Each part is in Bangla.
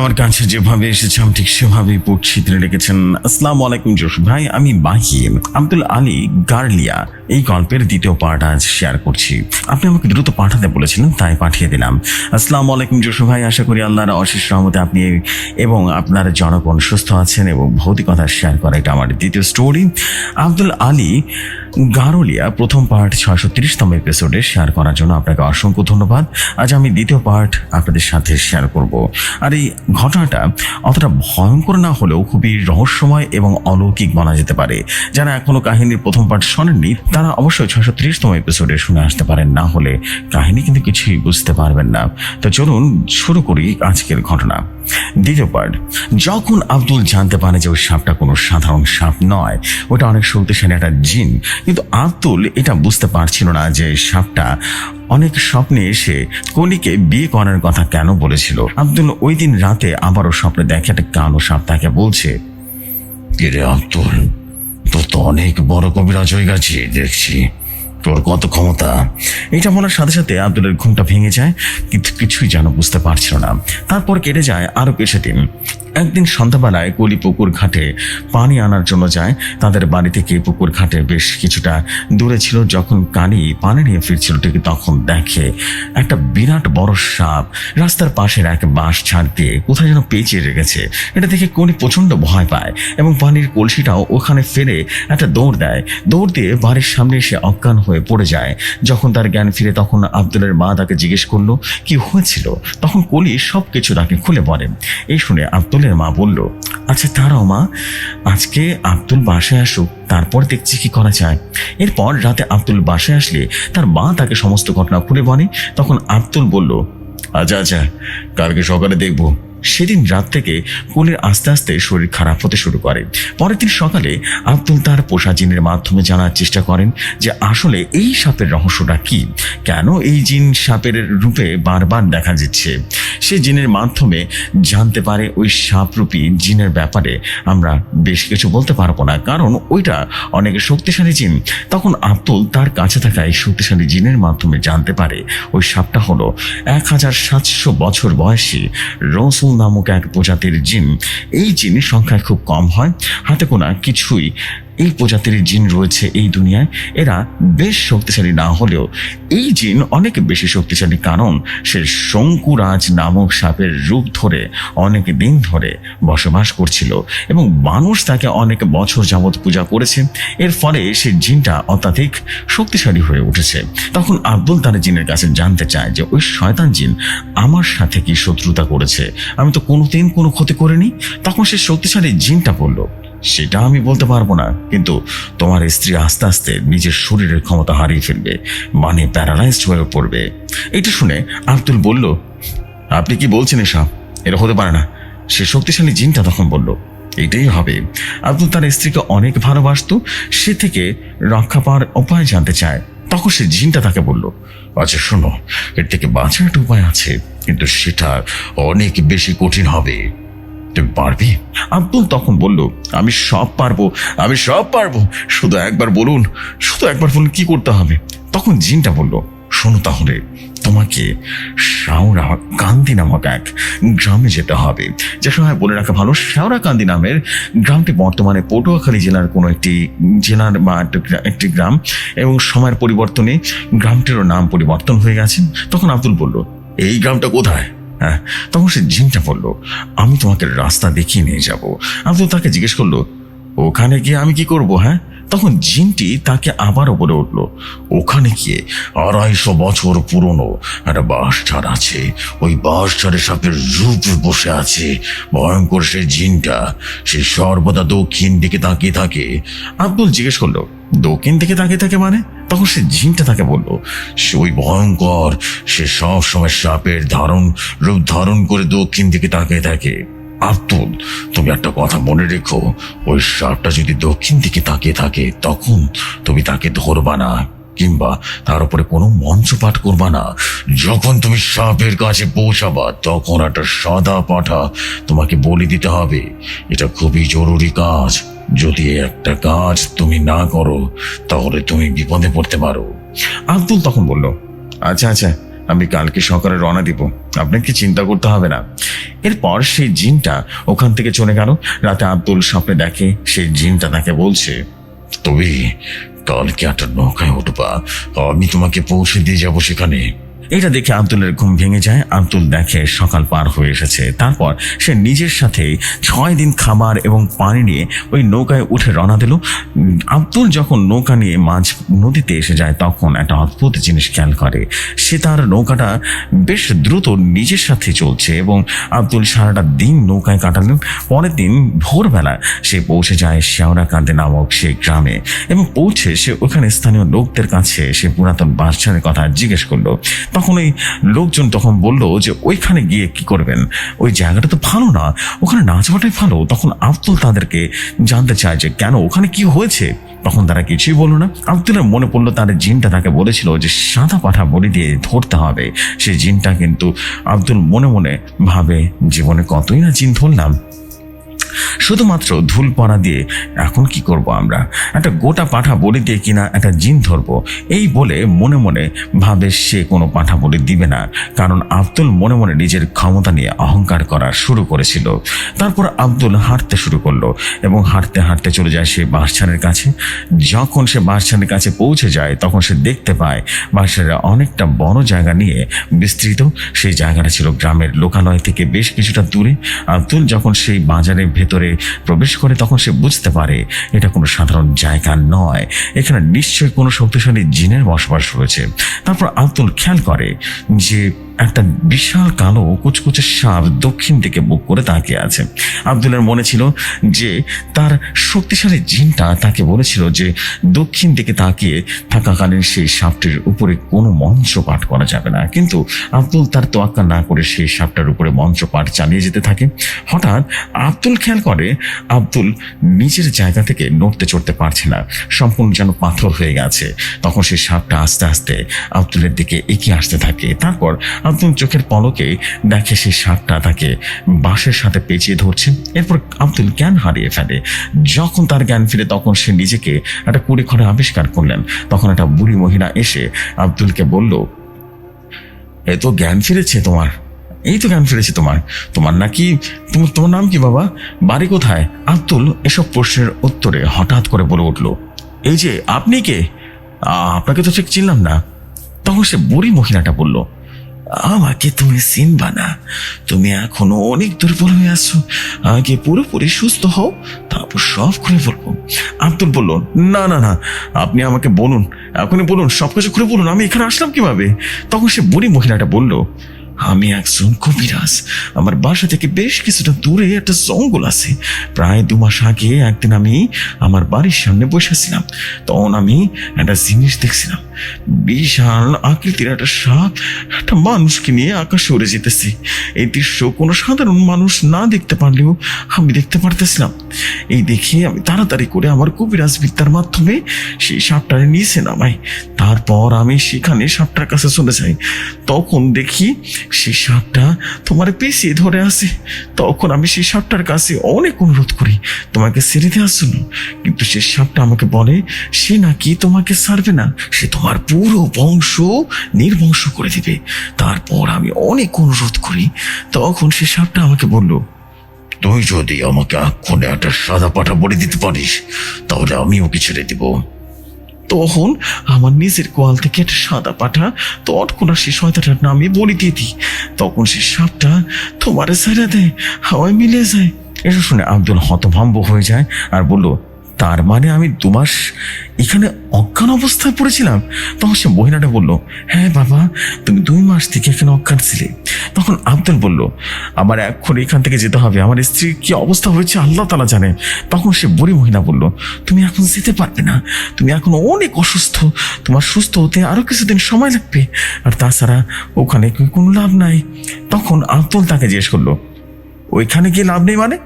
আমার কাছে যেভাবে এসেছে, আমি ঠিক সেভাবেই পড়ছি তিনি রেখেছেন। আসসালামু আলাইকুম জোশ ভাই, আমি বাহিম আব্দুল আলী গার্লিয়া। এই গল্পের দ্বিতীয় পার্ট আজ শেয়ার করছি। আপনি আমাকে দ্রুত পাঠাতে বলেছিলেন, তাই পাঠিয়ে দিলাম। আসসালামু আলাইকুম জোশ ভাই, আশা করি আল্লাহর অশেষ রহমতে আপনি এবং আপনার জনগণ সুস্থ আছেন এবং ভৌতিকতা শেয়ার করা এটা আমার দ্বিতীয় স্টোরি আব্দুল আলী গারোলিয়া প্রথম পার্ট ছয়শো তিরিশতম এপিসোডে শেয়ার করার জন্য আপনাকে অসংখ্য ধন্যবাদ। আজ আমি দ্বিতীয় পার্ট আপনাদের সাথে শেয়ার করব। আর এই ঘটনাটা অতটা ভয়ঙ্কর না হলেও খুবই রহস্যময় এবং অলৌকিক বলা যেতে পারে। যারা এখনও কাহিনীর প্রথম পার্ট শোনেননি, তারা অবশ্যই ছয়শো তিরিশতম এপিসোডে শুনে আসতে পারেন। না হলে কাহিনী কিন্তু কিছুই বুঝতে পারবেন না। তো চলুন শুরু করি আজকের ঘটনা। দ্বিতীয় পার্ট, যখন আব্দুল জানতে পারে যে ওই সাপটা কোনো সাধারণ সাপ নয়, ওটা অনেক শক্তিশালী একটা জিন কিন্তু আতুল এটা বুঝতে পারছিল না যে সাপটা অনেক স্বপ্নে এসে কলিকে বিয়ে করার কথা কেন বলেছিল। আব্দুল ওই দিন রাতে আবারও স্বপ্নে দেখে একটা কালো সাপ তাকে বলছে, কিরে আব্দুল তো তো অনেক বড় কবিরাজ হয়ে গেছে, দেখছি। তোর কত ক্ষমতা? এটা বলার সাথে সাথে আব্দুলের ঘুমটা ভেঙে যায়, কিন্তু কিছুই যেন বুঝতে পারছিল না। তারপর কেটে যায় আরও কিছুদিন একদিন সন্ধ্যাবেলায় কলি পুকুর ঘাটে পানি আনার জন্য যায়। তাদের বাড়ি থেকে পুকুর ঘাটে বেশ কিছুটা দূরে ছিল। যখন কানি পানি নিয়ে ফিরছিল, ঠিক তখন দেখে একটা বিরাট বড় সাপ রাস্তার পাশের এক বাঁশ ছাড় দিয়ে কোথায় যেন পেঁচিয়ে রেখেছে। এটা দেখে কনি প্রচণ্ড ভয় পায় এবং পানির কলসিটাও ওখানে ফেলে একটা দৌড় দেয়। দৌড় দিয়ে বাড়ির সামনে এসে অজ্ঞান হয়ে পড়ে যায়। যখন তার জ্ঞান ফিরে তখন আব্দুলের মা তাকে জিজ্ঞেস করল, কি হয়েছিল? তখন কলি সব কিছু তাকে খুলে পড়ে এই শুনে আব্দুলের মা বলল আচ্ছা তারাও মা, আজকে আব্দুল বাসায় আসুক, তারপর দেখছি কি করা যায়। এরপর রাতে আব্দুল বাসায় আসলে তার মা তাকে সমস্ত ঘটনা খুলে বলে। তখন আব্দুল বলল আচ্ছা আচ্ছা কালকে সকালে দেখব। সেদিন রাত থেকে কুলের আস্তে আস্তে শরীর খারাপ হতে শুরু করে। পরের দিন সকালে আব্দুল তার পোষা জিনের মাধ্যমে জানার চেষ্টা করেন যে আসলে এই সাপের রহস্যটা কি? কেন এই জিন সাপের রূপে বারবার দেখা যাচ্ছে সে জিনের মাধ্যমে জানতে পারে ওই সাপরূপী জিনের ব্যাপারে আমরা বেশ কিছু বলতে পারব না। কারণ ওইটা অনেক শক্তিশালী জিন। তখন আব্দুল তার কাছে থাকা এই শক্তিশালী জিনের মাধ্যমে জানতে পারে ওই সাপটা হলো এক হাজার সাতশো বছর বয়সী রসুল নামক এক প্রজাতির জিন। এই জিনের সংখ্যায় খুব কম হয়। হাতে কোনা কিছুই এই প্রজাতির জিন রয়েছে এই দুনিয়ায়। এরা বেশ শক্তিশালী না হলেও এই জিন অনেক বেশি শক্তিশালী, কারণ সে শঙ্কুরাজ নামক সাপের রূপ ধরে অনেক দিন ধরে বসবাস করছিল এবং মানুষ তাকে অনেক বছর যাবৎ পূজা করেছে। এর ফলে সে জিনটা অত্যাধিক শক্তিশালী হয়ে উঠেছে। তখন আব্দুল তার জিনের কাছে জানতে চায় যে, ওই শয়তান জিন আমার সাথে কি শত্রুতা করেছে? আমি তো কোনোদিন কোনো ক্ষতি করিনি। তখন সে শক্তিশালী জিনটা বলল সেটা আমি বলতে পারব না, কিন্তু তোমার স্ত্রী আস্তে আস্তে নিজের শরীরের ক্ষমতা হারিয়ে ফেলবে মানে প্যারালাইজড হয়ে পড়বে। এটা শুনে আব্দুল বলল, আপনি কি বলছেন এসব? এটা হতে পারে না। সে শক্তিশালী জিনটা তখন বলল, এটাই হবে। আব্দুল তার স্ত্রীকে অনেক ভালোবাসতো, সে থেকে রক্ষা পাওয়ার উপায় জানতে চায়। তখন সে জিনটা তাকে বলল আচ্ছা শোনো, এর থেকে বাঁচার একটা উপায় আছে, কিন্তু সেটা অনেক বেশি কঠিন হবে। তুমি পারবে? আব্দুল তখন বলল, আমি সব পারব, আমি সব পারব। শুধু একবার বলুন, শুধু একবার বলুন কি করতে হবে? তখন জিনটা বলল, শোনো তাহলে, তোমাকে শাওরা কান্দি নামক এক গ্রামে যেতে হবে। যে সময় বলে রাখা ভালো শাওরা কান্দি নামের গ্রামটি বর্তমানে পটুয়াখালী জেলার কোনো একটি জেলার বা একটি গ্রাম এবং সময়ের পরিবর্তনে গ্রামটিরও নাম পরিবর্তন হয়ে গেছে। তখন আব্দুল বলল, এই গ্রামটা কোথায়? তখন সে জিনটা বলল, আমি তোমাকে রাস্তা দেখিয়ে নিয়ে যাব। আমি তো তাকে জিজ্ঞেস করল, ওখানে গিয়ে আমি কি করব হ্যাঁ? তখন জিনটি তাকে আবারও বলে উঠল, ওখানে গিয়ে আড়াইশো বছর পুরনো একটা বাঁশঝাড় আছে। ওই বাঁশঝাড়ে সাপের রূপ বসে আছে। ভয়ঙ্কর সে জিনটা। সে সর্বদা দক্ষিণ দিকে তাকিয়ে থাকে। আব্দুল জিজ্ঞেস করল, দক্ষিণ দিকে তাকিয়ে থাকে মানে? তখন সে জিনটা তাকে বলল, সে ওই ভয়ঙ্কর, সে সব সময় সাপের ধারণ, রূপ ধারণ করে দক্ষিণ দিকে তাকিয়ে থাকে। আব্দুল তুমি একটা কথা মনে রেখো। ওই সাপটা যদি দক্ষিণ দিকে তাকিয়ে থাকে, তখন তুমি তাকে ধরবা না, কিংবা তার উপরে কোনো মঞ্চ পাঠ করবা না। যখন তুমি সাপের কাছে পৌঁছাবা, তখন একটা সাদা পাঠা তোমাকে বলি দিতে হবে। এটা খুবই জরুরি কাজ। যদি একটা কাজ তুমি না করো, তাহলে তুমি বিপদে পড়তে পারো। আব্দুল তখন বলল আচ্ছা আচ্ছা। আমি কালকে সকালে রওনা দিব। আপনাকে চিন্তা করতে হবে না। এরপর সেই জিনটা ওখান থেকে চলে গেল। রাতে আব্দুল স্বপ্নে দেখে সেই জিনটা তাকে বলছে তবে কালকে একটা নৌকায় উঠবা, আমি তোমাকে পৌঁছে দিয়ে যাব সেখানে। এটা দেখে আব্দুলের ঘুম ভেঙে যায়। আব্দুল দেখে সকাল পার হয়ে এসেছে। তারপর সে নিজের সাথে ছয় দিন খাবার এবং পানি নিয়ে ওই নৌকায় উঠে রওনা দিল। আব্দুল যখন নৌকা নিয়ে মাঝ নদীতে এসে যায়, তখন একটা অদ্ভুত জিনিস খেয়াল করে। সে তার নৌকাটা বেশ দ্রুত নিজের সাথে চলছে এবং আব্দুল সারাটা দিন নৌকায় কাটালেন। পরের দিন ভোরবেলা সে পৌঁছে যায় শেওড়াকান্দে নামক সেই গ্রামে এবং পৌঁছে সে ওখানে স্থানীয় লোকদের কাছে সে পুরাতন বাদশাহের কথা জিজ্ঞেস করল। তখন ওই লোকজন তখন বলল যে, ওইখানে গিয়ে কি করবেন? ওই জায়গাটা তো ভালো না। ওখানে না যাওয়াটাই ভালো। তখন আব্দুল তাদেরকে জানতে চায় যে, কেন? ওখানে কি হয়েছে? তখন তারা কিছুই বলল না। আব্দুলের মনে পড়ল তার জিনটা তাকে বলেছিল যে, সাদা পাঠা বলি দিয়ে ধরতে হবে। সেই জিনটা কিন্তু আব্দুল মনে মনে ভাবে, জীবনে কতই না জিন ধরলাম। শুধুমাত্র ধুল পড়া দিয়ে, এখন কি করব আমরা? একটা গোটা পাঠা বলি দিয়ে কিনা একটা জিন ধরবো? এই বলে মনে মনে ভাবে সে কোনো পাঠা বলি দিবে না, কারণ আব্দুল মনে মনে নিজের ক্ষমতা নিয়ে অহংকার করা শুরু করেছিল। তারপর আব্দুল হাঁটতে শুরু করল এবং হাঁটতে হাঁটতে চলে যায় সে বাঁশছানের কাছে। যখন সে বাঁশছানের কাছে পৌঁছে যায়, তখন সে দেখতে পায় বাঁশছানের অনেকটা বড় জায়গা নিয়ে বিস্তৃত। সেই জায়গাটা ছিল গ্রামের লোকালয় থেকে বেশ কিছুটা দূরে। আব্দুল যখন সেই বাজারের ভেতরে প্রবেশ করে তখন সে বুঝতে পারে, এটা কোনো সাধারণ জায়গা নয়। এখানে নিশ্চয়ই কোনো শক্তিশালী জিনের বসবাস রয়েছে। তারপর আব্দুল খেয়াল করে যে একটা বিশাল কালো কুচকুচে সাপ দক্ষিণ দিকে বুক করে তাকিয়ে আছে। আব্দুলের মনে ছিল যে তার শক্তিশালী জিনটা তাকে বলেছিল যে দক্ষিণ দিকে তাকিয়ে থাকাকালীন সেই সাপটির উপরে কোনো মঞ্চ পাঠ করা যাবে না। কিন্তু আব্দুল তার তোয়াক্কা না করে সেই সাপটার উপরে মঞ্চ পাঠ চালিয়ে যেতে থাকে। হঠাৎ আব্দুল খেয়াল করে, আব্দুল নিজের জায়গা থেকে নড়তে চড়তে পারছে না। সম্পূর্ণ যেন পাথর হয়ে গেছে। তখন সেই সাপটা আস্তে আস্তে আব্দুলের দিকে এগিয়ে আসতে থাকে। তারপর আব্দুল চোখের পলকে দেখে সেই সাপটা তাকে বাঁশের সাথে পেঁচিয়ে ধরছে। এরপর আব্দুল জ্ঞান হারিয়ে ফেলে। যখন তার জ্ঞান ফিরে তখন সে নিজেকে একটা কুড়ি ঘরে আবিষ্কার করলেন। তখন একটা বুড়ি মহিলা এসে আব্দুলকে বলল, এ তো জ্ঞান ফিরেছে তোমার। এই তো জ্ঞান ফিরেছে তোমার। তোমার নাকি, তোমার তোমার নাম কি বাবা? বাড়ি কোথায়? আব্দুল এসব প্রশ্নের উত্তরে হঠাৎ করে বলে উঠল, এই যে, আপনি কে? আপনাকে তো ঠিক চিনলাম না। তখন সে বুড়ি মহিলাটা বলল আমাকে তুমি চিনবা না। তুমি এখনও অনেক দুর্বল হয়ে আছো। আগে পুরোপুরি সুস্থ হও, তারপর সব খুলে বলব। আব্দুল বলল, না না না, আপনি আমাকে বলুন। এখনই বলুন সব কিছু খুলে বলুন। আমি এখানে আসলাম কীভাবে? তখন সে বুড়ি মহিলাটা বলল, আমি একজন কবিরাজ। আমার বাসা থেকে বেশ কিছুটা দূরে একটা জঙ্গল আছে। প্রায় দু মাস আগে একদিন আমি আমার বাড়ির সামনে বসেছিলাম তখন আমি একটা জিনিস দেখছিলাম। বিশাল আকৃতির একটা সাপ একটা মানুষকে নিয়ে আকাশে উড়ে যেতেছে। এই দৃশ্য কোনো সাধারণ মানুষ না দেখতে পারলেও আমি দেখতে পারতেছিলাম। এই দেখে আমি তাড়াতাড়ি করে আমার কবিরাজ বিদ্যার মাধ্যমে সেই সাপটারে নিচে নামাই। তারপর আমি সেখানে সাপটার কাছে চলে যাই। তখন দেখি সেই সাপটা তোমার পেছিয়ে ধরে আসে তখন আমি সেই সাপটার কাছে অনেক অনুরোধ করি, তোমাকে ছেড়ে দেওয়ার জন্য। কিন্তু সেই সাপটা আমাকে বলে, সে নাকি তোমাকে ছাড়বে না, সে তোমার পুরো বংশ নির্বংশ করে দিবে। তারপর আমি অনেক অনুরোধ করি। তখন সে সাপটা আমাকে বলল, তুই যদি আমাকে এক্ষণে একটা সাদা পাঠা বলে দিতে পারিস, তাহলে আমি ওকে ছেড়ে দিব। তখন আমার নিজের কোয়াল থেকে একটা সাদা পাঠা তৎক্ষণাৎ সে শয়তাটার নামে বলি দিয়ে দিই। তখন সে সাপটা তোমারে ছেড়ে দেয়, হাওয়ায় মিলে যায়। এটা শুনে আব্দুল হতভম্ব হয়ে যায় আর বলল তার মানে আমি দু মাস এখানে অজ্ঞান অবস্থায় পড়েছিলাম। তখন সে মহিলাটা বলল হ্যাঁ বাবা, তুমি দুই মাস থেকে এখানে অজ্ঞান ছিলে। তখন আব্দুল বলল, আমার এখন এখান থেকে যেতে হবে। আমার স্ত্রীর কি অবস্থা হয়েছে আল্লাহ তালা জানে। তখন সে বুড়ি মহিলা বলল, তুমি এখন যেতে পারবে না। তুমি এখন অনেক অসুস্থ। তোমার সুস্থ হতে আরও কিছুদিন সময় লাগবে। আর তাছাড়া ওখানে কোনো লাভ নাই? তখন আব্দুল তাকে জিজ্ঞেস করল, ওইখানে গিয়ে লাভ নেই মানে?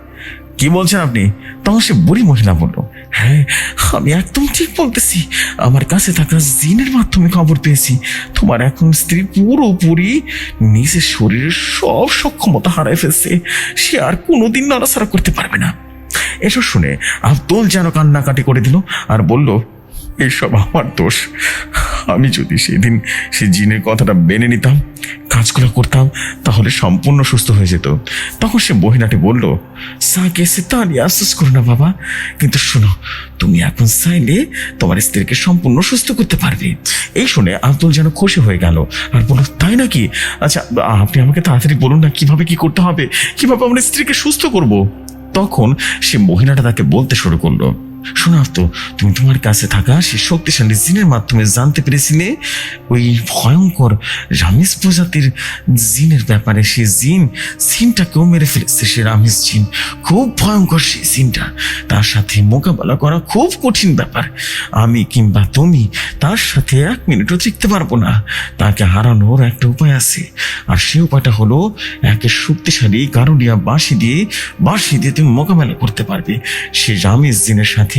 কি বলছেন আপনি? তখন সে বুড়ি মহিলা বলল হ্যাঁ আমি একদম ঠিক বলতেছি। আমার কাছে থাকা জিনের মাধ্যমে খবর পেয়েছি। তোমার এখন স্ত্রী পুরোপুরি নিজের শরীরের সব সক্ষমতা হারায় ফেলছে। সে আর কোনোদিন নড়াচড়া করতে পারবে না। এসব শুনে আব্দুল যেন কান্নাকাটি করে দিল আর বলল এসব আমার দোষ। আমি যদি সেদিন সে জিনের কথাটা মেনে নিতাম, কাজগুলো করতাম, তাহলে সম্পূর্ণ সুস্থ হয়ে যেত। তখন সে মহিলাটি বলল সাকে সে তাহলে আশ্বাস করো না বাবা। কিন্তু শোনো, তুমি এখন চাইলে তোমার স্ত্রীকে সম্পূর্ণ সুস্থ করতে পারবে। এই শুনে আব্দুল যেন খুশি হয়ে গেল। আর বলল, তাই নাকি? আচ্ছা আপনি আমাকে তাড়াতাড়ি বলুন না কীভাবে কি করতে হবে? কীভাবে আমার স্ত্রীকে সুস্থ করব? তখন সে মহিলাটা তাকে বলতে শুরু করল শোনো তো তুমি তোমার কাছে থাকা সে শক্তিশালী জিনের মাধ্যমে জানতে পেরেছিলে ওই ভয়ঙ্কর রামিস প্রজাতির জিনের ব্যাপারে সে জিন জিনটাকেও মেরে ফেলেছে সে রামিস জিন। খুব ভয়ঙ্কর সে জিনটা। তার সাথে মোকাবেলা করা খুব কঠিন ব্যাপার। আমি কিংবা তুমি তার সাথে এক মিনিটও টিকতে পারব না। তাকে হারানোর একটা উপায় আছে। আর সেই উপায়টা হলো একে শক্তিশালী কারুলিয়া বাঁশি দিয়ে বাঁশি দিয়ে তুমি মোকাবেলা করতে পারবে। সে রামিস জিনের সাথে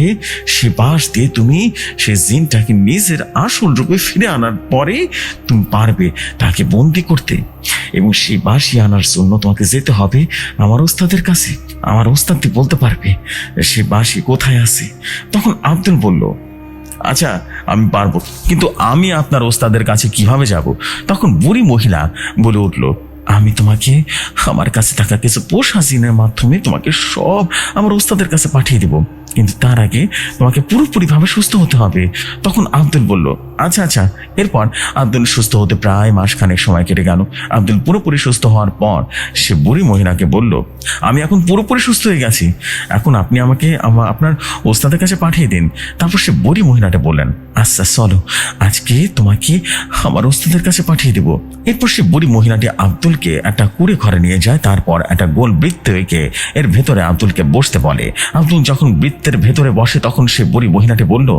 সে বাঁশ দিয়ে তুমি সে জিনটাকে নিজের আসল রূপে ফিরে আনার পরে তুমি পারবে তাকে বন্দি করতে। এবং সেই বাঁশি আনার জন্য তোমাকে যেতে হবে আমার ওস্তাদের কাছে। আমার ওস্তাদটি বলতে পারবে সে বাঁশি কোথায় আছে। তখন আব্দুল বলল আচ্ছা আমি পারব। কিন্তু আমি আপনার ওস্তাদের কাছে কীভাবে যাব? তখন বুড়ি মহিলা বলে উঠল, আমি তোমাকে, আমার কাছে থাকা কিছু পোষা জিনের মাধ্যমে তোমাকে সব আমার ওস্তাদের কাছে পাঠিয়ে দেব। কিন্তু তার আগে তোমাকে পুরোপুরিভাবে সুস্থ হতে হবে। তখন আব্দুল বলল আচ্ছা আচ্ছা। এরপর আব্দুল সুস্থ হতে প্রায় মাসখানেক সময় কেটে গেল। আব্দুল পুরোপুরি সুস্থ হওয়ার পর সে বুড়ি মহিলাকে বলল, আমি এখন পুরোপুরি সুস্থ হয়ে গেছি। এখন আপনি আমাকে আমা- আপনার ওস্তাদের কাছে পাঠিয়ে দিন। তারপর সে বুড়ি মহিলাটা বললেন আচ্ছা চলো, আজকে তোমাকে আমার ওস্তাদের কাছে পাঠিয়ে দেব। এরপর সে বুড়ি মহিলাটি আব্দুলকে একটা কুড়ে ঘরে নিয়ে যায়। তারপর একটা গোল বৃত্ত এঁকে এর ভেতরে আব্দুলকে বসতে বলে। আব্দুল যখন বৃত্তের ভেতরে বসে তখন সে বুড়ি মহিলাটি বলল,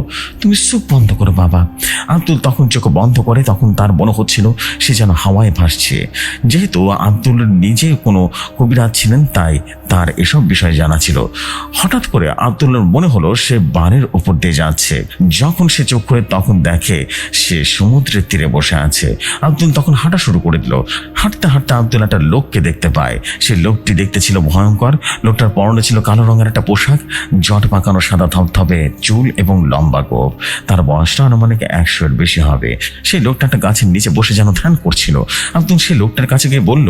তুমি চোখ বন্ধ করো বাবা। আব্দুল তখন চোখ বন্ধ করে তখন তার মনে হচ্ছিল সে যেন হাওয়ায় ভাসছে। যেহেতু আব্দুল নিজে কোনো কবিরাজ ছিলেন, তাই তার এসব বিষয় জানা ছিল। হঠাৎ করে আব্দুল্লার মনে হলো সে বানের উপর দিয়ে যাচ্ছে। যখন সে চোখ করে তখন দেখে সে সমুদ্রের তীরে বসে আছে। আব্দুল তখন হাঁটা শুরু করে দিল। হাঁটতে হাঁটতে আব্দুল একটা লোককে দেখতে পায়। সে লোকটি দেখতে ছিল ভয়ঙ্কর। লোকটার পরনে ছিল কালো রঙের একটা পোশাক। জট পাকানো সাদা থপথপে চুল এবং লম্বা গোপ তার বয়সটা আনুমানিক একশো এর বেশি হবে। সেই লোকটা একটা গাছের নিচে বসে যেন ধ্যান করছিল। আব্দুল সেই লোকটার কাছে গিয়ে বলল,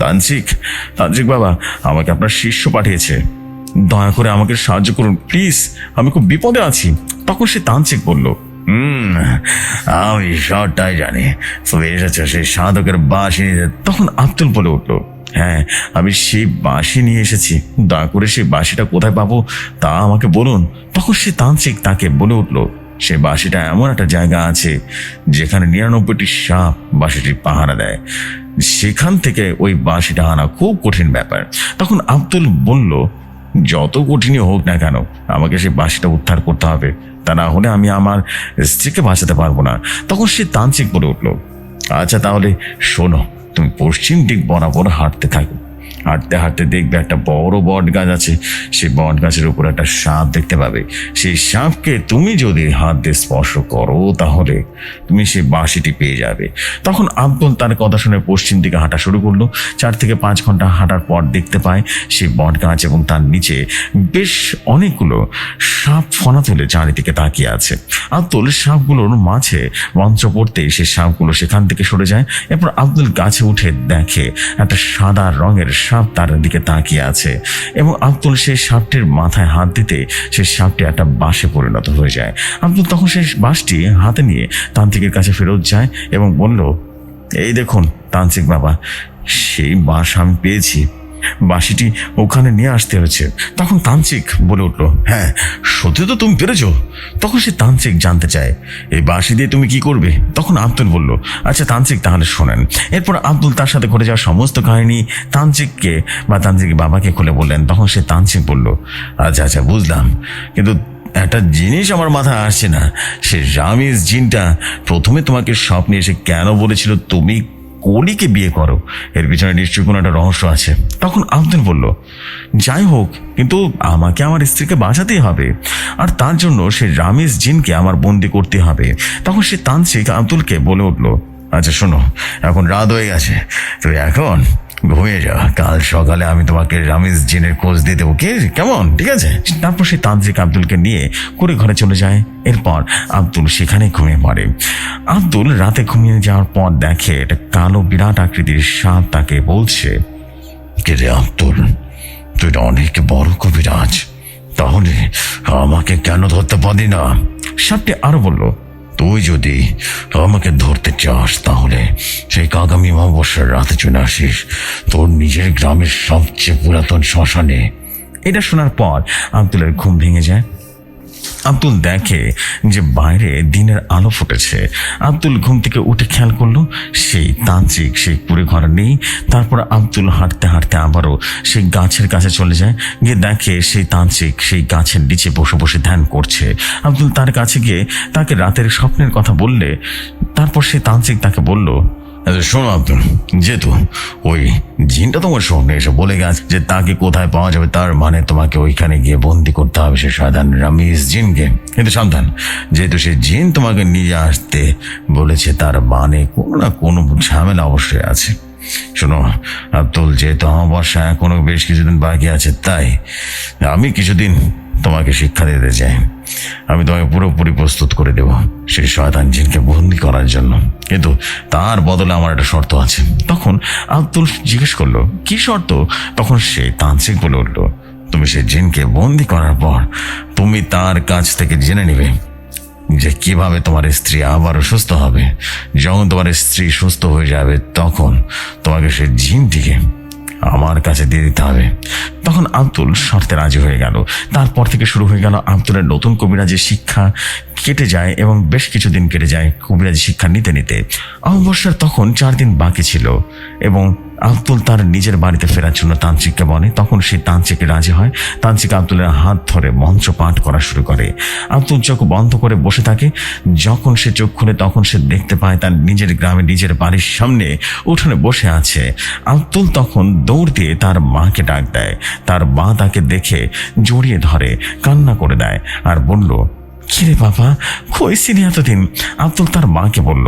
তান্ত্রিক তান্ত্রিক বাবা, আমাকে আপনার শিষ্য পাঠিয়েছে। দয়া করে আমাকে সাহায্য করুন, প্লিজ, আমি খুব বিপদে আছি। তখন সে তান্ত্রিক বলল আমি সবটাই জানি। তবে এসেছে সেই সাধকের নিয়ে তখন আব্দুল বলে উঠল হ্যাঁ আমি সেই বাঁশি নিয়ে এসেছি। দয়া করে সেই বাঁশিটা কোথায় পাবো তা আমাকে বলুন। তখন সে তান্ত্রিক তাকে বলে উঠল, সে বাঁশিটা এমন একটা জায়গা আছে যেখানে নিরানব্বইটি সাপ বাঁশিটি পাহারা দেয়। সেখান থেকে ওই বাঁশিটা আনা খুব কঠিন ব্যাপার। তখন আব্দুল বলল, যত কঠিনই হোক না কেন, আমাকে সে বাঁশিটা উদ্ধার করতে হবে। তা না হলে আমি আমার স্ত্রীকে বাঁচাতে পারব না। তখন সে তান্ত্রিক বলে উঠল আচ্ছা তাহলে শোনো তুমি পশ্চিম দিক বরাবর হাঁটতে থাকো। হাঁটতে হাঁটতে দেখবে একটা বড় বট গাছ আছে সেই বট গাছের উপর একটা সাপ দেখতে পাবে। সেই সাপকে তুমি যদি হাত দিয়ে স্পর্শ করো, তাহলে তুমি সেই বাঁশিটি পেয়ে যাবে। তখন আব্দুল তার কথা শুনে পশ্চিম দিকে হাঁটা শুরু করল। চার থেকে পাঁচ ঘণ্টা হাঁটার পর দেখতে পায় সেই বট গাছ এবং তার নিচে বেশ অনেকগুলো সাপ ফনা তুলে চারিদিকে তাকিয়ে আছে। আব্দুল সাপগুলোর মাঝে মন্ত্র পড়তে সেই সাপগুলো সেখান থেকে সরে যায়। এরপর আব্দুল গাছে উঠে দেখে একটা সাদা রঙের সাপ তার দিকে তাকিয়ে আছে এবং আব্দুল সেই সাপটির মাথায় হাত দিতে সেই সাপটি একটা বাঁশে পরিণত হয়ে যায়। আব্দুল তখন সেই বাঁশটি হাতে নিয়ে তান্ত্রিকের কাছে ফেরত যায় এবং বলল, এই দেখুন, তান্ত্রিক বাবা, সেই বাঁশ আমি পেয়েছি। বাঁশিটি ওখানে নিয়ে আসতে হয়েছে তখন তান্ত্রিক বলে উঠল হ্যাঁ সত্যি তো তুমি পেরেছ। তখন সে তান্ত্রিক জানতে চায়, এই বাঁশি দিয়ে তুমি কি করবে? তখন আব্দুল বলল আচ্ছা তান্ত্রিক, তাহলে শোনেন। এরপর আব্দুল তার সাথে ঘটে যাওয়া সমস্ত কাহিনী তান্ত্রিককে বা তান্ত্রিক বাবাকে খুলে বললেন। তখন সে তান্ত্রিক বলল আচ্ছা আচ্ছা বুঝলাম। কিন্তু একটা জিনিস আমার মাথায় আসছে না। সে রামিজ জিনটা প্রথমে তোমাকে স্বপ্নে এসে কেন বলেছিল তুমি কলিকে বিয়ে করো। এর পিছনে নিশ্চয়ই কোনো একটা রহস্য আছে। তখন আব্দুল বলল, যাই হোক, কিন্তু আমাকে আমার স্ত্রীকে বাঁচাতেই হবে। আর তার জন্য সে রামেশ জিনকে আমার বন্দি করতে হবে। তখন সে তান্ত্রিক আব্দুলকে বলে উঠল আচ্ছা শোনো, এখন রাত হয়ে গেছে। তো এখন ঘুমিয়ে যা। কাল সকালে আমি তোমাকে রামিজ জিনের খোঁজ দিয়ে দেবো। কে? কেমন? ঠিক আছে? তারপর সে তান্ত্রিক আব্দুলকে নিয়ে করে ঘরে চলে যায়। এরপর আব্দুল সেখানে ঘুমিয়ে পড়ে। আব্দুল রাতে ঘুমিয়ে যাওয়ার পর দেখে একটা কালো বিরাট আকৃতির সাপ তাকে বলছে, কে রে আব্দুল? তুই অনেক বড় কবিরাজ। তাহলে আমাকে কেন ধরতে পারি না? সাপটি আরও বলল তুই যদি আমাকে ধরতে চাস, তাহলে সেই আগামী অমাবস্যার রাতে চলে আসিস। তোর নিজের গ্রামের সবচেয়ে পুরাতন শ্মশানে। এটা শোনার পর আব্দুলের ঘুম ভেঙে যায়। আব্দুল দেখে যে বাইরে দিনের আলো ফুটেছে। আব্দুল ঘুম থেকে উঠে খেয়াল করল, সেই তান্ত্রিক, সেই কুড়ে ঘর নেই। তারপর আব্দুল হাঁটতে হাঁটতে আবারও সেই গাছের কাছে চলে যায়। গিয়ে দেখে সেই তান্ত্রিক সেই গাছের নিচে বসে বসে ধ্যান করছে। আব্দুল তার কাছে গিয়ে তাকে রাতের স্বপ্নের কথা বললে, তারপর সেই তান্ত্রিক তাকে বলল আচ্ছা, শোনো আব্দুল যেহেতু ওই জিনটা তোমার স্বপ্নে এসে বলে গেছে যে তাকে কোথায় পাওয়া যাবে তার মানে তোমাকে ওইখানে গিয়ে বন্দি করতে হবে সে সাধারণ রামিজ জিনকে। কিন্তু সাবধান যেহেতু সে জিন তোমাকে নিয়ে আসতে বলেছে তার মানে কোনো না কোনো ঝামেলা অবশ্যই আছে। শোনো আব্দুল যেহেতু অমাবস্যা এখনও বেশ কিছুদিন বাকি আছে তাই আমি কিছুদিন তোমাকে শিক্ষা দিতে চাই। আমি তোমাকে পুরোপুরি প্রস্তুত করে দেব সেই শয়তান জিনকে বন্দি করার জন্য। কিন্তু তার বদলে আমার একটা শর্ত আছে। তখন আব্দুল জিজ্ঞেস করল, কি শর্ত? তখন সে তান্ত্রিক বলে উঠল, তুমি সেই জিনকে বন্দি করার পর তুমি তার কাছ থেকে জেনে নেবে যে কীভাবে তোমার স্ত্রী আবারও সুস্থ হবে। যখন তোমার স্ত্রী সুস্থ হয়ে যাবে, তখন তোমাকে সে জিনটিকে আমার কাছে দিয়ে দিতে হবে। তখন আব্দুল শর্তে রাজি হয়ে গেল। তারপর থেকে শুরু হয়ে গেল আব্দুলের নতুন কবিরাজের শিক্ষা। কেটে যায় এবং বেশ কিছুদিন কেটে যায় কবিরাজি শিক্ষা নিতে নিতে। অমাবস্যার তখন চার দিন বাকি ছিল এবং আব্দুল তার নিজের বাড়িতে ফেরার জন্য তান্ত্রিককে বলে। তখন সে তান্ত্রিকে রাজি হয়। তান্ত্রিক আব্দুলের হাত ধরে মঞ্চ পাঠ করা শুরু করে। আব্দুল চোখ বন্ধ করে বসে থাকে। যখন সে চোখ খুলে তখন সে দেখতে পায় তার নিজের গ্রামে নিজের বাড়ির সামনে উঠোনে বসে আছে। আব্দুল তখন দৌড় দিয়ে তার মাকে ডাক দেয়। তার মা তাকে দেখে জড়িয়ে ধরে, কান্না করে দেয় আর বলল, কিরে বাবা কইছিনি এতদিন? আব্দুল তার মাকে বলল,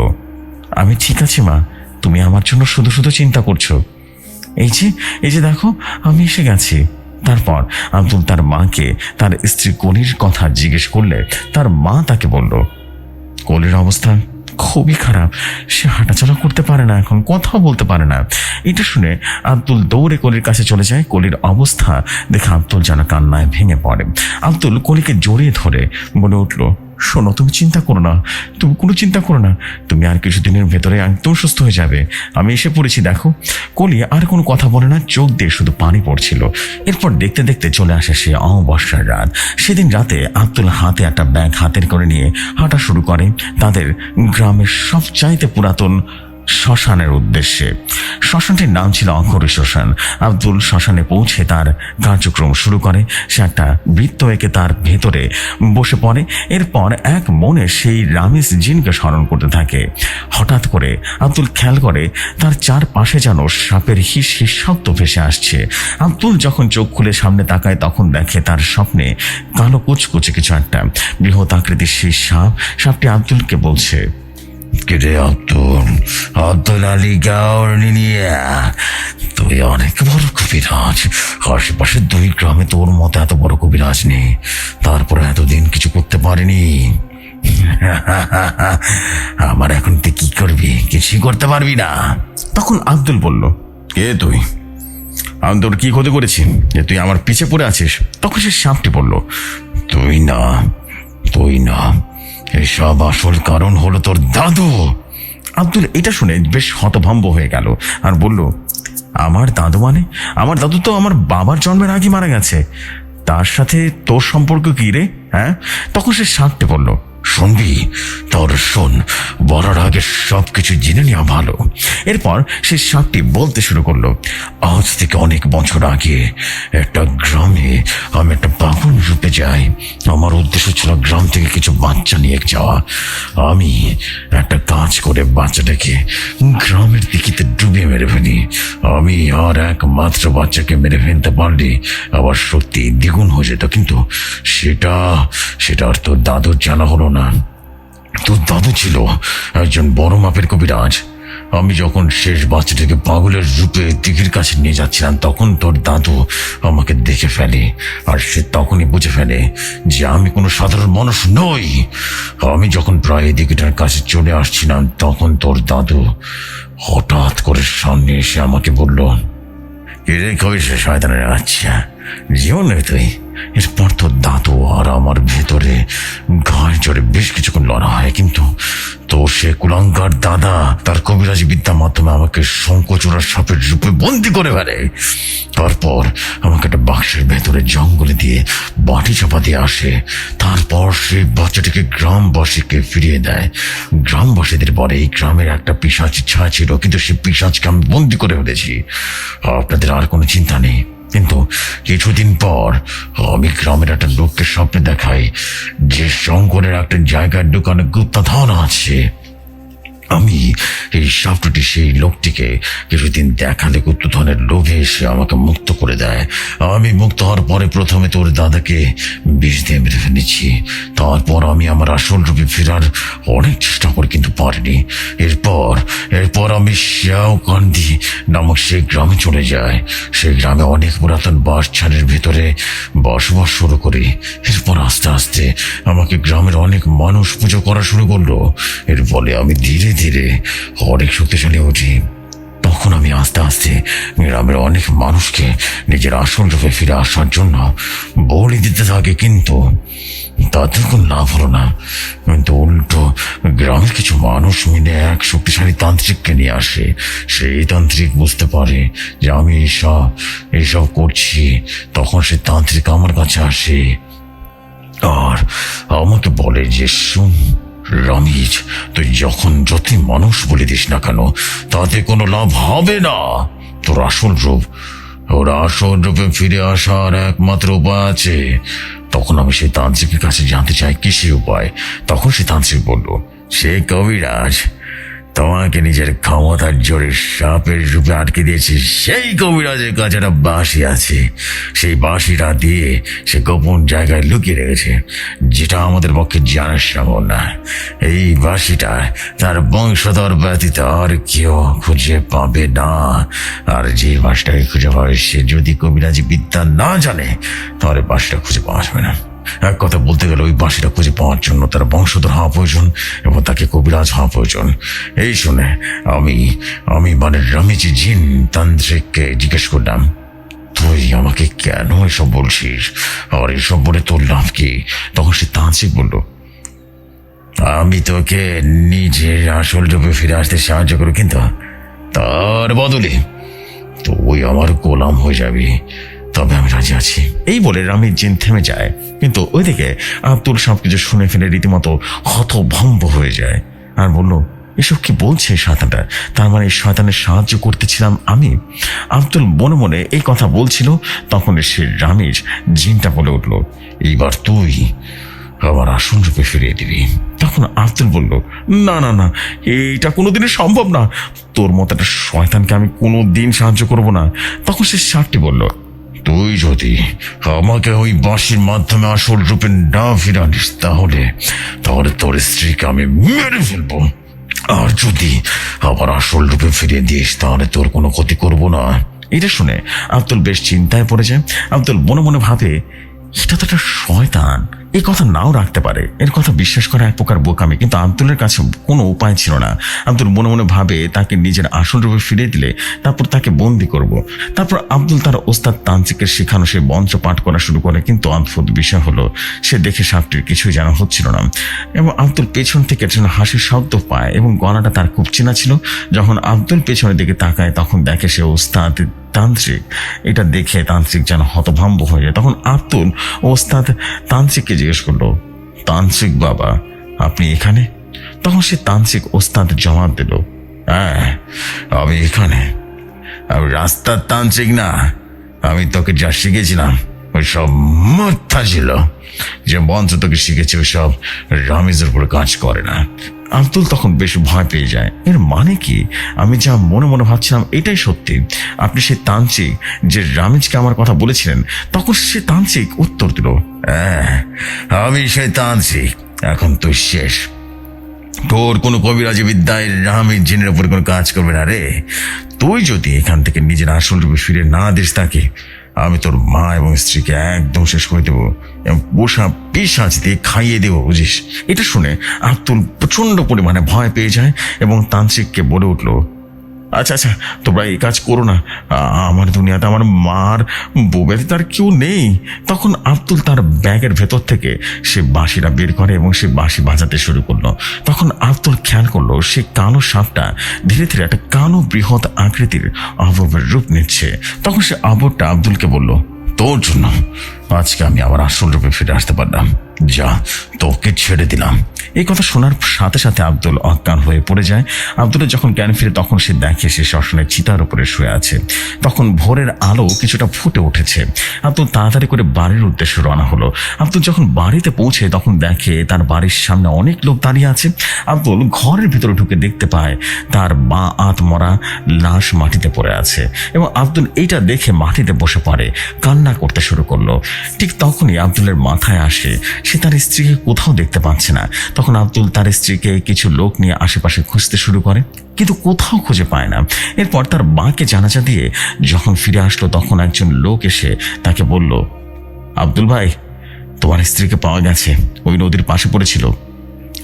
আমি ঠিক আছি মা। তুমি আমার জন্য শুধু শুধু চিন্তা করছ। এই যে এই যে দেখো, আমি এসে গেছি। তারপর আব্দুল তার মাকে, তার স্ত্রী কলির কথা জিজ্ঞেস করলে তার মা তাকে বলল, কলির অবস্থা খুবই খারাপ। সে হাঁটাচলা করতে পারে না এখন, কথাও বলতে পারে না। এটা শুনে আব্দুল দৌড়ে কলির কাছে চলে যায়। কলির অবস্থা দেখে আব্দুল যেন কান্নায় ভেঙে পড়ে। আব্দুল কলিকে জড়িয়ে ধরে বলে উঠল শোনো, তুমি চিন্তা করো না। তুমি কোনো চিন্তা করো না। তুমি আর কিছুদিনের ভেতরে একদম সুস্থ হয়ে যাবে। আমি এসে পড়েছি, দেখো। কলি আর কোনো কথা বলে না, চোখ দিয়ে শুধু পানি পড়ছিল। এরপর দেখতে দেখতে চলে আসে সে অমাবস্যার রাত। সেদিন রাতে আব্দুল হাতে একটা ব্যাগ হাতের করে নিয়ে হাঁটা শুরু করে। তাদের গ্রামের সবচাইতে পুরাতন শ্মশানের উদ্দেশ্যে। শ্মশানটির নাম ছিল অঙ্কুরি শ্মশান। আব্দুল শ্মশানে পৌঁছে তার কার্যক্রম শুরু করে। সে একটা বৃত্ত এঁকে তার ভেতরে বসে পড়ে। এরপর এক মনে সেই রামিস জিনকে স্মরণ করতে থাকে। হঠাৎ করে আব্দুল খেয়াল করে, তার চারপাশে যেন সাপের হিস হিস শব্দ ভেসে আসছে। আব্দুল যখন চোখ খুলে সামনে তাকায়, তখন দেখে তার স্বপ্নে কালো কুচকুচে কিছু একটা। বৃহৎ আকৃতির সেই সাপ, সাপটি আব্দুলকে বলছে কিরে আব্দুল আব্দুল আলী গাওয়ার্নিয়া তুই অনেক বড় কবিরাজ। আশেপাশে দুই গ্রামে তোর মতো এত বড় কবিরাজ নেই। তারপরে এতদিন কিছু করতে পারিনি। আমার এখন তুই কি করবি? কিছুই করতে পারবি না। তখন আব্দুল বলল কে তুই? আমি তোর কি ক্ষতি করেছি? যে তুই আমার পিছে পড়ে আছিস? তখন সে সাপটি বলল তুই না তুই না। এসব আসল কারণ হলো তোর দাদু। আব্দুল, এটা শুনে বেশ হতভম্ব হয়ে গেল আর বলল, আমার দাদু মানে? আমার দাদু তো আমার বাবার জন্মের আগে মারা গেছে। তার সাথে তোর সম্পর্ক কি রে হ্যাঁ? তখন সে সাপটি বলল শুনবি তোর শোন, বলার আগে সব কিছু জেনে নেওয়া ভালো। এরপর সে সাপটি বলতে শুরু করল। আজ থেকে অনেক বছর আগে একটা গ্রামে আমি একটা বাগুন রূপে যাই। আমার উদ্দেশ্য ছিল গ্রাম থেকে কিছু বাচ্চা নিয়ে যাওয়া। আমি একটা কাজ করে বাচ্চাটাকে গ্রামের দিকিতে ডুবিয়ে মেরে ফেলি। আমি আর একমাত্র বাচ্চাকে মেরে ফেলতে পারলে আবার সত্যি দ্বিগুণ হয়ে যেত। কিন্তু সেটা সেটা আর তোর দাদুর জানা হলো না। তোর দাদু ছিল একজন বড় মাপের কবিরাজ। আমি যখন শেষ বাচ্চাটাকে পাগলের রূপে দিঘির কাছে নিয়ে যাচ্ছিলাম, তখন তোর দাদু আমাকে দেখে ফেলে। আর সে তখনই বুঝে ফেলে যে আমি কোনো সাধারণ মানুষ নই। আমি যখন প্রায় দিঘিটার কাছে চলে আসছিলাম, তখন তোর দাদু হঠাৎ করে সামনে এসে আমাকে বলল এরে কবি সে শয়তানের আচ্ছা জীবন তুই? এরপর তো দাঁতও আর আমার ভেতরে গায়ে জোরে বেশ কিছুক্ষণ লড়া হয়। কিন্তু তো সে কুলাঙ্গার দাদা, তার কবিরাজি বিদ্যার মাধ্যমে আমাকে শঙ্কচূড়া সাপের রূপে বন্দি করে ফেলে। তারপর আমাকে একটা বাক্সের ভেতরে জঙ্গলে দিয়ে বাটি চাপা দিয়ে আসে। তারপর সেই বাচ্চাটিকে গ্রামবাসীকে ফিরিয়ে দেয়। গ্রামবাসীদের পরে এই গ্রামের একটা পিসাচ ছায়া ছিল, কিন্তু সে পিসাচকে আমি বন্দি করে ফেলেছি। আপনাদের আর কোনো চিন্তা নেই। কিন্তু কিছুদিন পর আমি গ্রামের একটা লোককে স্বপ্নে দেখাই যে শঙ্করের একটা জায়গার দোকানে গুপ্তাধন আছে। আমি এই সাপটি সেই লোকটিকে কিছুদিন দেখালে গুপ্তধনের লোভে এসে আমাকে মুক্ত করে দেয়। আমি মুক্ত হওয়ার পরে প্রথমে তোর দাদাকে বিষ দিয়ে মেরে ফেলেছি। তারপর আমি আমার আসল রূপে ফেরার অনেক চেষ্টা করি কিন্তু পারিনি। এরপর এরপর আমি শ্যাও কান্দি নামক সেই গ্রামে চলে যাই। সেই গ্রামে অনেক পুরাতন বাসছাড়ের ভেতরে বসবাস শুরু করি। এরপর আস্তে আস্তে আমাকে গ্রামের অনেক মানুষ পুজো করা শুরু করল। এর ফলে আমি ধীরে ধীরে অনেক শক্তিশালী উঠি তখন আমি আস্তে আস্তে গ্রামের অনেক মানুষকে নিজের আসল রূপে ফিরে আসার জন্য বলি দিতে থাকে, কিন্তু তাতে কোনো লাভ হলো না। কিন্তু উল্টো, গ্রামের কিছু মানুষ মিলে এক শক্তিশালী তান্ত্রিককে নিয়ে আসে। সেই তান্ত্রিক বুঝতে পারে যে আমি এইসব এইসব করছি, তখন সে তান্ত্রিক আমার কাছে আসে। আর আমাকে বলে যে, শুন রমিজ তুই যখন যতই মানুষ বলে দিস না কেন, তাতে কোনো লাভ হবে না। তোর আসল রূপ, ওর আসল রূপে ফিরে আসার একমাত্র উপায় আছে। তখন আমি সেই তান্ত্রিকের কাছে জানতে চাই কি সে উপায়? তখন সে তান্ত্রিক বলল, সে কবিরাজ। তোমাকে নিজের ক্ষমতার জোরে সাপের রূপে আটকে দিয়েছি। সেই কবিরাজের কাছে একটা বাঁশি আছে। সেই বাঁশিটা দিয়ে সে গোপন জায়গায় লুকিয়ে রেখেছে। যেটা আমাদের পক্ষে জানা সম্ভব না। এই বাঁশিটা তার বংশধর ব্যতীত আর কেউ খুঁজে পাবে না। আর যে বাঁশটাকে খুঁজে পাবে, সে যদি কবিরাজি বিদ্যা না জানে, তাহলে বাঁশটা খুঁজে পাওয়া যাবে না। এক কথা বলতে গেলে ওই বাঁশিটা খুঁজে পাওয়ার জন্য তার বংশধর হওয়া প্রয়োজন এবং তাকে কবিরাজ হওয়া প্রয়োজন। এই শুনে আমি আমি মানে রামিজি জিন তান্ত্রিককে জিজ্ঞেস করলাম, তুই আমাকে কেন এসব বলছিস? আর এসব বলে তোর লাভ কি? তখন সে তান্ত্রিক বলল, আমি তোকে নিজের আসল রূপে ফিরে আসতে সাহায্য করো কিন্তু তার বদলে তুই আমার গোলাম হয়ে যাবি। তবে আমি রাজি আছি। এই বলে রামির জিন থেমে যায়। কিন্তু ওইদিকে আব্দুল সবকিছু শুনে ফেলে রীতিমতো হতভম্ব হয়ে যায়। আর বলল, এসব কি বলছে শয়তানটা? তার মানে শয়তানের সাহায্য করতেছিলাম আমি? আব্দুল মনে মনে এই কথা বলছিল, তখন সে রামিজ জিনটা বলে উঠল, এইবার তুই আমার আসন রূপে ফিরিয়ে দিবি। তখন আব্দুল বলল, না না না, এইটা কোনোদিনই সম্ভব না। তোর মতো একটা শয়তানকে আমি কোনো দিন সাহায্য করব না। তখন সে সাপটি বলল তুই যদি আমাকে ওই বাঁশির মাধ্যমে আসল রূপে না ফিরানিস তাহলে তাহলে তোর স্ত্রীকে আমি মেরে ফেলব। আর যদি আবার আসল রূপে ফিরিয়ে দিস, তাহলে তোর কোনো ক্ষতি করব না। এটা শুনে আব্দুল বেশ চিন্তায় পড়ে যায়। আব্দুল মনে মনে ভাবে এটা তো একটা শয়তান। এই কথা নাও রাখতে পারে। এর কথা বিশ্বাস করা এক প্রকার বোকামি। কিন্তু আব্দুলের কাছে কোনো উপায় ছিল না। আব্দুল মনে মনে ভাবে তাকে নিজের আসল রূপে ফিরিয়ে দিলে তারপর তাকে বন্দি করব। তারপর আব্দুল তার ওস্তাদ তান্ত্রিকের শেখানো সেই মন্ত্র পাঠ করা শুরু করে। কিন্তু অদ্ভুত বিষয় হলো, সে দেখে সাপটির কিছুই জানা হচ্ছিল না। এবং আব্দুল পেছন থেকে যেন হাসির শব্দ পায় এবং গলাটা তার খুব চেনা ছিল। যখন আব্দুল পেছনের দিকে তাকায়, তখন দেখে সে ওস্তাদ তান্ত্রিক। এটা দেখে তান্ত্রিক যেন হতভম্ব হয়ে যায়। তখন আব্দুল ওস্তাদ তান্ত্রিককে জিজ্ঞেস করল, তান্ত্রিক বাবা, আপনি এখানে? তখন সে তান্ত্রিক ওস্তাদ জবাব দিল হ্যাঁ আমি এখানে। আমি রাস্তার তান্ত্রিক না। আমি তোকে যা শিখেছিলাম ওই সব মিথ্যা ছিল যে মন্ত্র তোকে শিখেছি ওই সব রামিজের উপরে কাজ করে না। আব্দুল তখন বেশ ভয় পেয়ে যায়। এর মানে কি? আমি যা মনে মনে ভাবছিলাম, এটাই সত্যি। আপনি সেই তান্ত্রিক যে রামিজকে আমার কথা বলেছিলেন, তখন সে তান্ত্রিক উত্তর দিল হ্যাঁ আমি সেই তান্ত্রিক। এখন তুই শেষ। তোর কোনো কবিরাজি বিদ্যায় রামের জিনের উপর কোনো কাজ করবে না রে। তুই যদি এখান থেকে নিজের আসল রূপে ফিরে না দিস তাকে আমি তোর মা এবং স্ত্রীকে একদম শেষ করে দেবো এবং পোষা পেশাজ দিয়ে খাইয়ে দেবো, বুঝিস? এটা শুনে আব্দুল প্রচণ্ড পরিমাণে ভয় পেয়ে যায় এবং তান্ত্রিককে বলে উঠল আচ্ছা আচ্ছা তোমরা এই কাজ করো না। আমার দুনিয়াতে আমার মার বউবেতে তার কেউ নেই। তখন আব্দুল তার ব্যাগের ভেতর থেকে সে বাঁশিটা বের করে এবং সে বাঁশি বাজাতে শুরু করল। তখন আব্দুল খেয়াল করল, সে কালো সাপটা ধীরে ধীরে একটা কালো বৃহৎ আকৃতির আববের রূপ নিচ্ছে। তখন সে আবরটা আব্দুলকে বলল, তোর জন্য আজকে আমি আমার আসল রূপে ফিরে আসতে পারলাম। যা, তোকে ছেড়ে দিলাম। এই কথা শোনার সাথে সাথে আব্দুল অজ্ঞান হয়ে পড়ে যায়। আব্দুলের যখন জ্ঞান ফিরে তখন সে দেখে সে শ্মশানের চিতার উপরে শুয়ে আছে। তখন ভোরের আলো কিছুটা ফুটে উঠেছে। আব্দুল তাড়াতাড়ি করে বাড়ির উদ্দেশ্যে রওনা হলো। আব্দুল যখন বাড়িতে পৌঁছে তখন দেখে তার বাড়ির সামনে অনেক লোক দাঁড়িয়ে আছে। আব্দুল ঘরের ভিতরে ঢুকে দেখতে পায় তার বা আত মরা লাশ মাটিতে পড়ে আছে। এবং আব্দুল এইটা দেখে মাটিতে বসে পড়ে, কান্না করতে শুরু করল। ঠিক তখনই আব্দুলের মাথায় আসে, সে তার স্ত্রীকে কোথাও দেখতে পাচ্ছে না। তখন আব্দুল তার স্ত্রীকে কিছু লোক নিয়ে আশেপাশে খুঁজতে শুরু করে, কিন্তু কোথাও খুঁজে পায় না। এরপর তার বাঁকে জানাজা দিয়ে যখন ফিরে আসলো, তখন একজন লোক এসে তাকে বলল, আব্দুল ভাই, তোমার স্ত্রীকে পাওয়া গেছে। ওই নদীর পাশে পড়েছিল।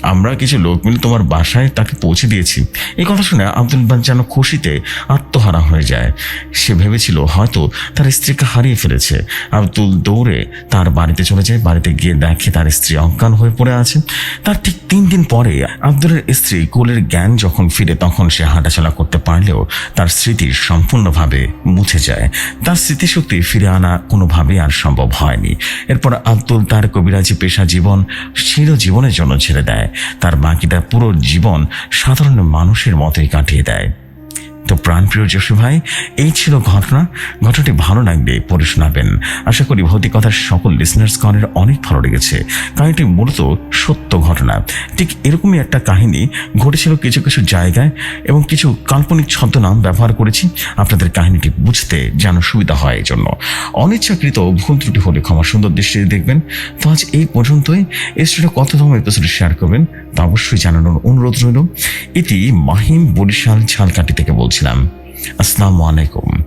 আমরা কিছু লোক মিলে তোমার বাসায় তাকে পৌঁছে দিয়েছি। এই কথা শুনে আব্দুল বান যেন খুশিতে আত্মহারা হয়ে যায়। সে ভেবেছিল হয়তো তার স্ত্রীকে হারিয়ে ফেলেছে। আব্দুল দৌড়ে তার বাড়িতে চলে যায়। বাড়িতে গিয়ে দেখে তার স্ত্রী অজ্ঞান হয়ে পড়ে আছে। তার ঠিক তিন দিন পরে আব্দুলের স্ত্রী কোলের জ্ঞান যখন ফিরে তখন সে হাঁটাচলা করতে পারলেও তার স্মৃতি সম্পূর্ণভাবে মুছে যায়। তার স্মৃতিশক্তি ফিরে আনা কোনোভাবেই আর সম্ভব হয়নি। এরপর আব্দুল তার কবিরাজি পেশা জীবন চির জীবনের জন্য ছেড়ে দেয়। তার বাকিটা পুরো জীবন সাধারণ মানুষের মতোই কাটিয়ে দেয়। তো প্রাণপ্রিয় যশু ভাই, এই ছিল ঘটনা। ঘটনাটি ভালো লাগবে পড়ে শোনাবেন। আশা করি ভৌতিকতার সকল লিসনার্স গণের অনেক ভালো লেগেছে। কাহিনীটি মূলত সত্য ঘটনা। ঠিক এরকমই একটা কাহিনী ঘটেছিল কিছু কিছু জায়গায় এবং কিছু কাল্পনিক ছদ্মনাম ব্যবহার করেছি। আপনাদের কাহিনীটি বুঝতে যেন সুবিধা হয় এই জন্য অনিচ্ছাকৃত ভুল ত্রুটি হলে ক্ষমা সুন্দর দৃষ্টিতে দেখবেন। তো আজ এই পর্যন্তই। এই স্টোরিটা কততম এপিসোডে শেয়ার করবেন? তা অবশ্যই জানানোর অনুরোধ রইল। এটি মাহিম বরিশাল ঝালকাটি থেকে বলছিলাম। আসসালামু আলাইকুম।